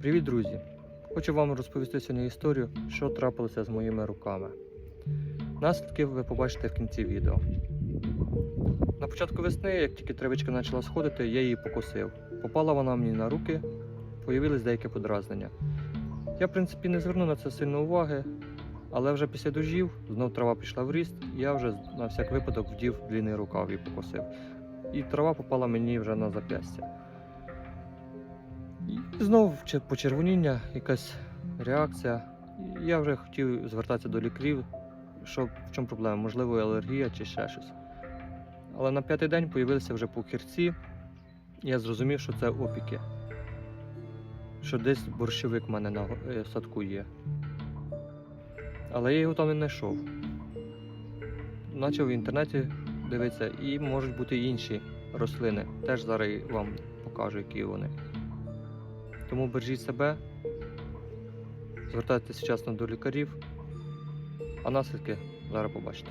Привіт, друзі! Хочу вам розповісти сьогодні історію, що трапилося з моїми руками. Наслідки ви побачите в кінці відео. На початку весни, як тільки травичка почала сходити, я її покосив. Попала вона мені на руки, появились деякі подразнення. Я, в принципі, не звернув на це сильно уваги, але вже після дождів знов трава пішла в ріст, і я вже на всяк випадок вдів длинний рукав і покосив. І трава попала мені вже на зап'ястя. І знов почервоніння, якась реакція. Я вже хотів звертатися до лікарів, що в чому проблема, можливо, алергія чи ще щось. Але на п'ятий день з'явилися вже пухірці, і я зрозумів, що це опіки. Що десь борщовик в мене на е, садку є. Але я його там не знайшов. Почав в інтернеті дивитися, і можуть бути інші рослини. Теж зараз вам покажу, які вони. Тому бережіть себе, звертайтеся вчасно до лікарів, а наслідки зараз побачите.